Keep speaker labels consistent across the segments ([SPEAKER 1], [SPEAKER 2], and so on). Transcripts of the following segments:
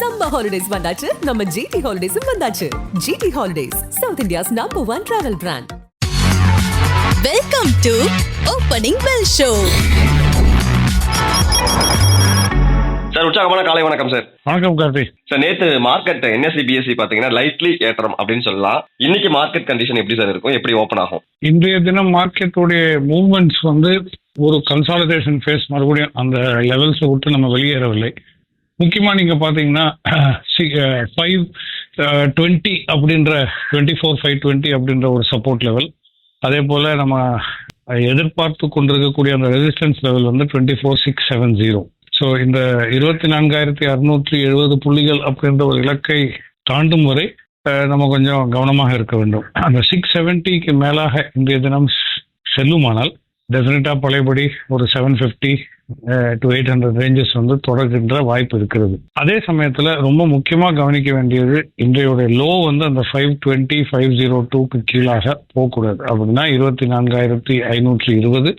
[SPEAKER 1] Summer holidays வந்தாச்சு. நம்ம GT ஹாலிடேஸும் வந்தாச்சு. GT holidays South India's number one travel brand
[SPEAKER 2] welcome to opening bell show
[SPEAKER 3] sir உற்சாகமான காலை வணக்கம் சார்.
[SPEAKER 4] வணக்கம் கார்த்தி.
[SPEAKER 3] சார் நேத்து மார்க்கெட் என்எஸ்சி பிஎஸ்சி பாத்தீங்கன்னா லைட்லி ஏற்றம் அப்படின்னு சொல்லலாம். இன்னைக்கு மார்க்கெட் கண்டிஷன் எப்படி சார் இருக்கும்? எப்படி ஓப்பன் ஆகும்?
[SPEAKER 4] இன்றைய தினம் மார்க்கெட்டுடைய மூவ்மெண்ட்ஸ் வந்து ஒரு கன்சாலிடேஷன் ஃபேஸ் மறுபடியும் அந்த லெவல்ஸை விட்டு நம்ம வெளியேறவில்லை. முக்கியமா நீங்க பாத்தீங்கன்னா ஃபைவ் டுவெண்ட்டி அப்படின்ற டுவெண்ட்டி ஃபோர் ஃபைவ் டுவெண்ட்டி அப்படின்ற ஒரு சப்போர்ட் லெவல் அதே போல நம்ம எதிர்பார்த்து கொண்டிருக்கக்கூடிய அந்த ரெசிஸ்டன்ஸ் லெவல் வந்து twenty four six seven zero so இந்த இருபத்தி நான்காயிரத்தி அறுநூற்றி எழுபது புள்ளிகள் அப்படின்ற ஒரு இலக்கை தாண்டும் வரை நம்ம கொஞ்சம் கவனமாக இருக்க வேண்டும். அந்த சிக்ஸ் செவன்ட்டிக்கு மேலாக இன்றைய தினம் செல்லுமானால் டெஃபினட்டாக பழையபடி ஒரு seven fifty to eight hundred ranges வந்து தொடர்கின்ற வாய்ப்பு இருக்கிறது. அதே சமயத்தில் ரொம்ப முக்கியமாக கவனிக்க வேண்டியது இன்றையுடைய லோ வந்து அந்த ஃபைவ் டுவெண்ட்டி ஃபைவ் ஜீரோ டூக்கு கீழாக போகக்கூடாது. அப்படின்னா இருபத்தி நான்காயிரத்தி ஐநூற்றி இருபது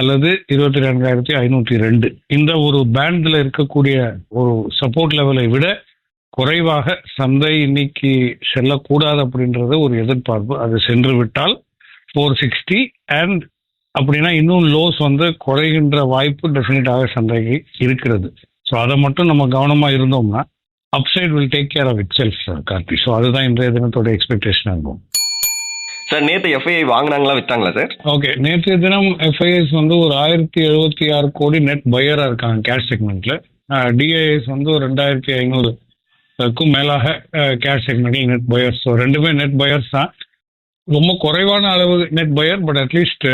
[SPEAKER 4] அல்லது இருபத்தி நான்காயிரத்தி ஐநூற்றி ரெண்டு. இந்த ஒரு பேண்டில் இருக்கக்கூடிய ஒரு சப்போர்ட் லெவலை விட குறைவாக சந்தை இன்னைக்கு செல்லக்கூடாது அப்படின்றது ஒரு எதிர்பார்ப்பு. அது சென்று விட்டால் ஃபோர் சிக்ஸ்டி அண்ட் அப்படின்னா இன்னும் லோஸ் வந்து குறைகின்ற வாய்ப்பு டெஃபினட்டாக சந்தைக்கு இருக்கிறது. ஸோ அதை மட்டும் நம்ம கவனமா இருந்தோம்னா upside will take care of itself Karthi. So அதுதான் இன்றைய தினத்தோட எக்ஸ்பெக்டேஷனாக இருக்கும்
[SPEAKER 3] சார் நேத்து எஃப்ஐஐ வாங்குனாங்களா வித்தாங்களா சார்
[SPEAKER 4] ஓகே நேற்றைய தினம் எஃப்ஐஎஸ் வந்து ஒரு ஆயிரத்தி எழுபத்தி ஆறு கோடி நெட் பையரா இருக்காங்க கேஷ் செக்மெண்ட்ல டிஐஎஸ் வந்து ஒரு ரெண்டாயிரத்தி ஐநூறுக்கும் மேலாக கேஷ் செக்மெண்ட்ல நெட் பையர்ஸ் ஸோ ரெண்டுமே நெட் பையர்ஸ் தான். ரொம்ப குறைவான அளவு net buyer but at least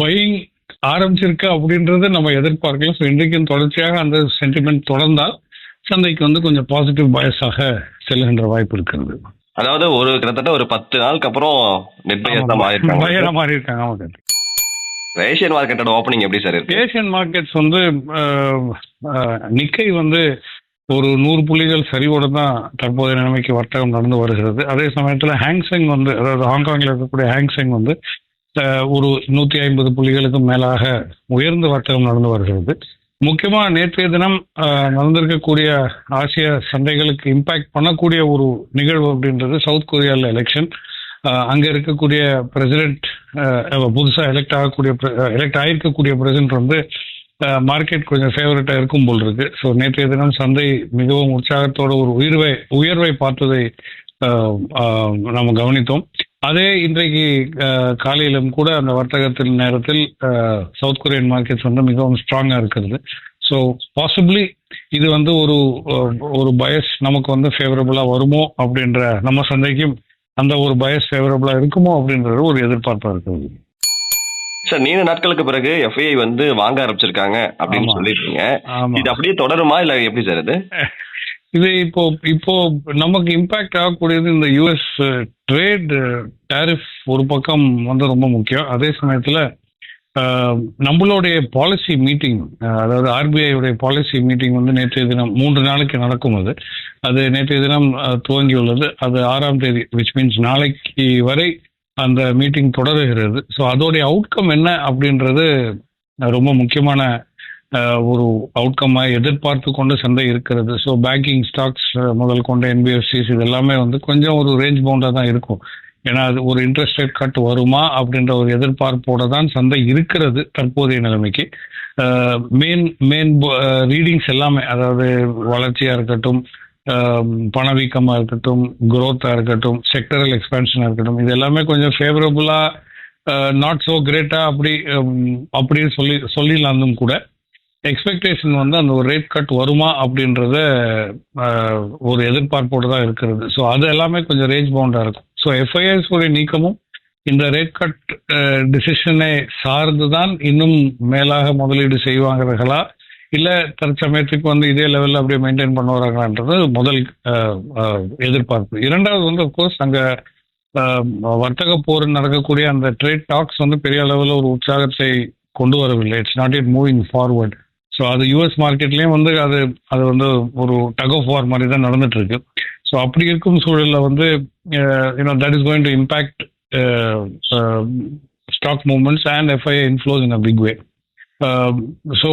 [SPEAKER 4] buying ஆரம்பிச்சிருக்கு அப்படின்றது நம்ம எதிர்பார்க்கலாம் ஸோ இன்றைக்கும் தொடர்ச்சியாக அந்த சென்டிமெண்ட் தொடர்ந்தால் சந்தைக்கு வந்து கொஞ்சம் பாசிட்டிவ் பயஸாக செல்லுகின்ற வாய்ப்பு இருக்கிறது.
[SPEAKER 3] அதாவது ஒரு கிட்டத்தட்ட ஒரு பத்து நாளுக்கு அப்புறம் நெட்
[SPEAKER 4] பயரா
[SPEAKER 3] மாறிருக்காங்க
[SPEAKER 4] மாறி இருக்காங்க ஆமாம்
[SPEAKER 3] ஏஷியன் மார்க்கெட்டோட ஓப்பனிங் எப்படி சார் இருக்கு?
[SPEAKER 4] ஏசியன் மார்க்கெட்ஸ் வந்து அஹ், அஹ், நிக்கை வந்து ஒரு நூறு புள்ளிகள் சரிவோடு தான் தற்போதைய நிலைமைக்கு வர்த்தகம் நடந்து வருகிறது. அதே சமயத்தில் ஹேங்செங் வந்து அதாவது ஹாங்காங்கில் இருக்கக்கூடிய ஹேங்செங் வந்து ஒரு நூற்றி ஐம்பது புள்ளிகளுக்கும் மேலாக உயர்ந்த வர்த்தகம் நடந்து வருகிறது. முக்கியமாக நேற்றைய தினம் நடந்திருக்கக்கூடிய ஆசிய சந்தைகளுக்கு இம்பாக்ட் பண்ணக்கூடிய ஒரு நிகழ்வு அப்படின்றது சவுத் கொரியாவில் எலெக்ஷன் அங்கே இருக்கக்கூடிய பிரசிடென்ட் புதுசாக எலெக்ட் ஆகக்கூடிய எலெக்ட் ஆகிருக்கக்கூடிய பிரசிடென்ட் வந்து மார்க்கெட் கொஞ்சம் ஃபேவரட்டா இருக்கும் போல் இருக்கு. ஸோ நேற்றைய தினம் சந்தை மிகவும் உற்சாகத்தோட ஒரு உயர்வை உயர்வை பார்த்ததை நம்ம கவனித்தோம். அதே இன்றைக்கு காலையிலும் கூட அந்த வர்த்தகத்தின் நேரத்தில் சவுத் கொரியன் மார்க்கெட்ஸ் வந்து மிகவும் ஸ்ட்ராங்கா இருக்கிறது. ஸோ பாசிபிளி இது வந்து ஒரு ஒரு பயஸ் நமக்கு வந்து ஃபேவரபுளா வருமோ அப்படின்ற நம்ம சந்தைக்கும் அந்த ஒரு பயஸ் ஃபேவரபுளா இருக்குமோ அப்படின்றது ஒரு எதிர்பார்ப்பா இருக்குது
[SPEAKER 3] சார் நீண்ட நாட்களுக்கு பிறகு எஃப்ஐஐ வந்து வாங்க ஆரம்பிச்சிருக்காங்க அப்படின்னு. சொல்லிருக்கீங்க இது அப்படியே தொடருமா? இல்ல எப்படி சார் இது?
[SPEAKER 4] இது இப்போ இப்போ நமக்கு இம்பாக்ட் ஆகக்கூடியது இந்த யுஎஸ் ட்ரேட் டாரிஃப் ஒரு பக்கம் வந்து ரொம்ப முக்கியம். அதே சமயத்துல நம்மளுடைய பாலிசி மீட்டிங் அதாவது உடைய பாலிசி மீட்டிங் வந்து நேற்றைய தினம் மூன்று நாளைக்கு நடக்கும் அது. அது நேற்றைய தினம் துவங்கியுள்ளது. அது ஆறாம் தேதி விச் மீன்ஸ் நாளைக்கு வரை அந்த மீட்டிங் தொடருகிறது. ஸோ அதோடைய அவுட்கம் என்ன அப்படின்றது ரொம்ப முக்கியமான ஒரு அவுட்கம்மை எதிர்பார்த்து கொண்டு சந்தை இருக்கிறது. ஸோ பேங்கிங் ஸ்டாக்ஸ் முதல் கொண்ட என்பிஎஃப்சிஸ் இது எல்லாமே வந்து கொஞ்சம் ஒரு ரேஞ்ச் பவுண்டாக தான் இருக்கும். ஏன்னா அது ஒரு இன்ட்ரெஸ்ட் ரேட் கட் வருமா அப்படின்ற ஒரு எதிர்பார்ப்போட தான் சந்தை இருக்கிறது தற்போதைய நிலைமைக்கு. மெயின் மெயின் ரீடிங்ஸ் எல்லாமே அதாவது வளர்ச்சியாக இருக்கட்டும் பணவீக்கமாக இருக்கட்டும் குரோத்தாக இருக்கட்டும் செக்டரல் எக்ஸ்பேன்ஷனாக இருக்கட்டும் இது எல்லாமே கொஞ்சம் ஃபேவரபுளாக நாட் ஸோ கிரேட்டாக அப்படி அப்படின்னு சொல்லி சொல்லிடலாம் கூட. எக்ஸ்பெக்டேஷன் வந்து அந்த ஒரு ரேட் கட் வருமா அப்படின்றத ஒரு எதிர்பார்ப்போடு தான் இருக்கிறது. ஸோ அது எல்லாமே கொஞ்சம் ரேஞ்ச் பவுண்டாக இருக்கும். ஸோ எஃப்ஐஎஸ் உடைய நீக்கமும் இந்த ரேட் கட் டிசிஷனை சார்ந்து தான் இன்னும் மேலாக முதலீடு செய்வாங்களா இல்லை தற்சமயத்துக்கு வந்து இதே லெவலில் அப்படியே மெயின்டைன் பண்ண வராங்களான்றது முதல் எதிர்பார்ப்பு. இரண்டாவது வந்து அஃப்கோர்ஸ் அங்கே வர்த்தக போர் நடக்கக்கூடிய அந்த ட்ரேட் டாக்ஸ் வந்து பெரிய அளவில் ஒரு உற்சாகத்தை கொண்டு வரவில்லை. It's not it moving forward so அது யூஎஸ் மார்க்கெட்லேயும் வந்து அது அது வந்து ஒரு டக் ஆஃப் வார் மாதிரி தான் நடந்துட்டு இருக்கு ஸோ அப்படி இருக்கும் சூழலில் வந்து you know that is going to impact stock movements and FII inflows in a big way so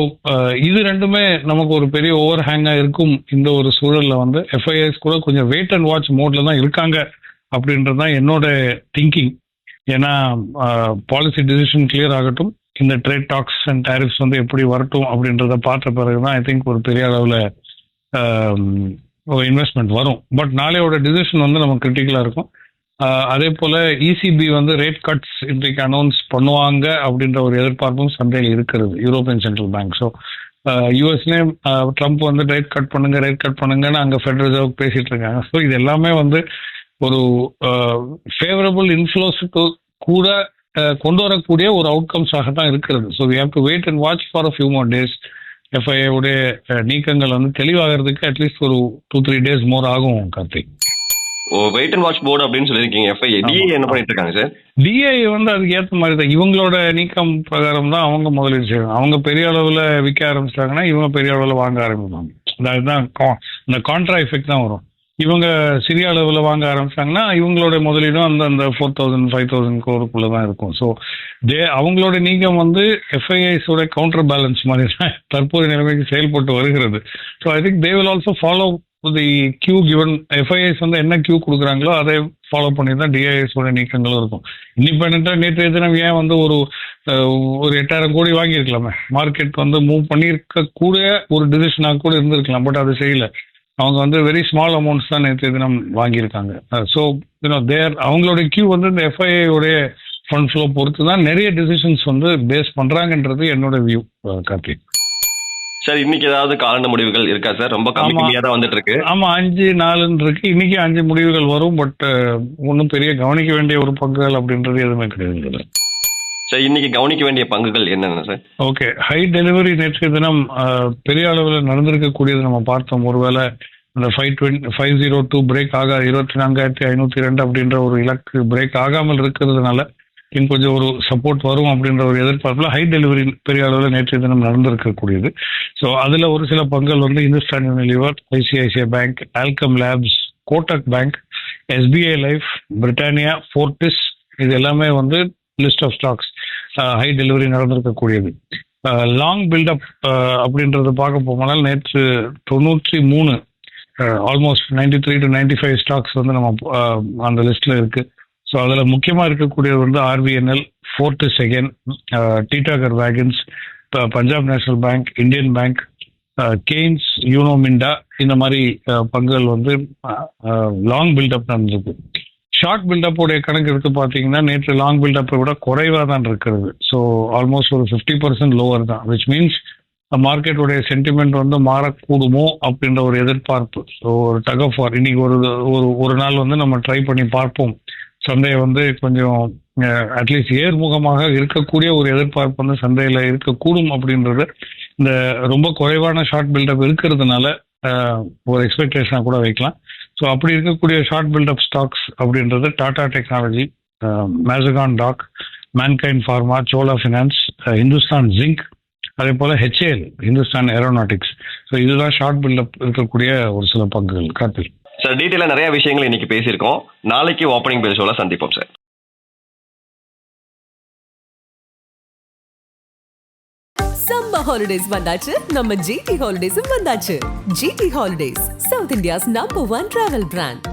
[SPEAKER 4] இது ரெண்டுமே நமக்கு ஒரு பெரிய ஓவர் ஹேங்காக இருக்கும் இந்த ஒரு சூழலில் வந்து. எஃப்ஐஎஸ் கூட கொஞ்சம் வெயிட் அண்ட் வாட்ச் மோட்ல தான் இருக்காங்க அப்படின்றது தான் என்னோட திங்கிங் ஏன்னா பாலிசி டிசிஷன் கிளியர் ஆகட்டும். இந்த ட்ரேட் டாக்ஸ் அண்ட் டேரிஃப்ஸ் வந்து எப்படி வரட்டும் அப்படின்றத பார்த்த பிறகு தான் ஐ திங்க் ஒரு பெரிய அளவில் இன்வெஸ்ட்மெண்ட் வரும். பட் நாளையோட டிசிஷன் வந்து நம்ம கிரிட்டிக்கலாக இருக்கும். அதே போல இசிபி வந்து ரேட் கட்ஸ் இன்றைக்கு அனௌன்ஸ் பண்ணுவாங்க அப்படின்ற ஒரு எதிர்பார்ப்பும் சந்தையில் இருக்கிறது யூரோப்பியன் சென்ட்ரல் பேங்க் ஸோ யூஎஸ்லேயும் ட்ரம்ப் வந்து ரேட் கட் பண்ணுங்க ரேட் கட் பண்ணுங்கன்னு அங்கே ஃபெடரல் ரிசர்வ் பேசிட்டு இருக்காங்க. ஸோ இது எல்லாமே வந்து ஒரு ஃபேவரபிள் இன்ஃப்ளோஸுக்கு கூட கொண்டு வரக்கூடிய ஒரு அவுட்கம்ஸாக தான் இருக்கிறது. So we have to wait and watch for a few more days FII உடைய நீக்கங்கள் வந்து தெளிவாகிறதுக்கு அட்லீஸ்ட் ஒரு டூ த்ரீ டேஸ் மோர் ஆகும் Karthik.
[SPEAKER 3] Wait and watch board அப்படின்னு சொல்லியிருக்கீங்க எஃப்ஐஏ டிஏ என்ன பண்ணிட்டு இருக்காங்க சார்
[SPEAKER 4] டிஐ வந்து அதுக்கு ஏற்ற மாதிரி தான். இவங்களோட நீக்கம் பிரகாரம் தான் அவங்க முதலீடு செய்வாங்க அவங்க பெரிய அளவில் விற்க ஆரம்பிச்சிட்டாங்கன்னா இவங்க பெரிய அளவில் வாங்க ஆரம்பிப்பாங்க. அதுதான் இந்த கான்ட்ரா எஃபெக்ட் தான் வரும். இவங்க சிறிய அளவில் வாங்க ஆரம்பிச்சாங்கன்னா இவங்களோட முதலீடும் அந்த அந்த ஃபோர் தௌசண்ட் ஃபைவ் தௌசண்ட் கோருக்குள்ளே தான் இருக்கும். ஸோ தே அவங்களோட நீக்கம் வந்து எஃப்ஐஐஸோட கவுண்டர் பேலன்ஸ் மாதிரி தான் தற்போதைய நிலைமைக்கு செயல்பட்டு வருகிறது. So I think they will also follow the cue given FIIs வந்து என்ன கியூ கொடுக்குறாங்களோ அதை ஃபாலோ பண்ணி தான் டிஐஎஸ் உடைய நீக்கங்களும் இருக்கும். இண்டிபெண்ட்டாக நேற்று தினம் ஏன் வந்து ஒரு ஒரு எட்டாயிரம் கோடி வாங்கியிருக்கலாமே? மார்க்கெட் வந்து மூவ் பண்ணியிருக்கக்கூடிய ஒரு டிசிஷனாக கூட இருந்திருக்கலாம் பட் அது செய்யல. அவங்க வந்து வெரி ஸ்மால் அமௌண்ட்ஸ் தான் நேற்று தினம் வாங்கியிருக்காங்க. ஸோ யூனோ தேர் அவங்களுடைய கியூ வந்து இந்த எஃப்ஐஐ உடைய ஃபண்ட் ஃப்ளோ பொறுத்து தான் நிறைய டிசிஷன்ஸ் வந்து பேஸ் பண்ணுறாங்கன்றது என்னோட வியூ கார்த்திக்.
[SPEAKER 3] சார் இன்னைக்கு ஏதாவது காலண்ட முடிவுகள் இருக்கா சார்? ரொம்ப. கம்மியா தான் வந்துட்டு இருக்கு
[SPEAKER 4] ஆமா அஞ்சு நாலுன்னு இருக்கு. இன்னைக்கு அஞ்சு முடிவுகள் வரும் பட் ஒன்றும் பெரிய கவனிக்க வேண்டிய ஒரு பங்குகள் அப்படின்றது எதுவுமே கிடையாது
[SPEAKER 3] சார். இன்னைக்கு கவனிக்க வேண்டிய பங்குகள் என்னென்ன சார்?
[SPEAKER 4] ஓகே. ஹை டெலிவரி நேற்றைய தினம் பெரிய அளவில் நடந்திருக்கக்கூடியது நம்ம பார்த்தோம். ஒருவேளை அந்த five twenty five zero two break ஆக இருபத்தி நான்காயிரத்தி ஐநூற்றி ரெண்டு அப்படின்ற ஒரு இலக்கு பிரேக் ஆகாமல் இருக்கிறதுனால இன்னும் கொஞ்சம் ஒரு சப்போர்ட் வரும் அப்படின்ற ஒரு எதிர்பார்ப்பில் ஹை டெலிவரி பெரிய அளவில் நேற்றைய தினம் நடந்திருக்கக்கூடியது. ஸோ அதில் ஒரு சில பங்குகள் வந்து Hindustan Unilever ICICI Bank Alkem Labs Kotak Bank SBI Life Britannia Fortis இது எல்லாமே வந்து list of stocks high delivery நடந்திருக்கக்கூடியது. Uh, long buildup uh, அப்படின்றத பார்க்க போனால் நேற்று தொண்ணூற்றி மூணு almost ninety three to ninety five stocks வந்து நம்ம uh, அந்த லிஸ்ட்டில் இருக்குது ஸோ அதில் முக்கியமாக இருக்கக்கூடியது வந்து RBNL fourth second Titagarh Wagons Punjab National Bank Indian Bank Kaynes Uno Minda இந்த மாதிரி பங்குகள் வந்து லாங் பில்டப் நடந்திருக்கு. ஷார்ட் பில்டப்போடைய கணக்கு எடுத்து பார்த்தீங்கன்னா நேற்று லாங் பில்டப்பை விட குறைவாக தான் இருக்கிறது. ஸோ ஆல்மோஸ்ட் ஒரு ஃபிஃப்டி பர்சன்ட் லோவர் தான். விச் மீன்ஸ் மார்க்கெட்டுடைய சென்டிமெண்ட் வந்து மாறக்கூடுமோ அப்படின்ற ஒரு எதிர்பார்ப்பு. ஸோ ஒரு டக் ஆஃப் வார் இன்னைக்கு ஒரு ஒரு ஒரு நாள் வந்து நம்ம ட்ரை பண்ணி பார்ப்போம். சந்தையை வந்து கொஞ்சம் அட்லீஸ்ட் ஏர்முகமாக இருக்கக்கூடிய ஒரு எதிர்பார்ப்பு வந்து சந்தையில் இருக்கக்கூடும் அப்படின்றது இந்த ரொம்ப குறைவான ஷார்ட் பில்டப் இருக்கிறதுனால ஒரு எக்ஸ்பெக்டேஷனாக கூட வைக்கலாம். ஸோ அப்படி இருக்கக்கூடிய ஷார்ட் பில்டப் ஸ்டாக்ஸ் அப்படின்றது Tata technology Mazagon dock Mankind Pharma Chola finance Hindustan Zinc அதே போல் ஹெச்ஏஎல் ஹிந்துஸ்தான் ஏரோநாட்டிக்ஸ் ஸோ இதுதான் ஷார்ட் பில்டப் இருக்கக்கூடிய ஒரு சில பங்குகள் கார்த்திக்.
[SPEAKER 3] சார் டீட்டெயிலாக நிறைய விஷயங்கள் இன்னைக்கு பேசியிருக்கோம். நாளைக்கு ஓப்பனிங் பேர் ஷோல சந்திப்போம் சார்
[SPEAKER 1] சம்மர் ஹாலிடேஸ் வந்தாச்சு. நம்ம ஜிடி ஹாலிடேஸும் வந்தாச்சு. GT holidays South India's number one travel brand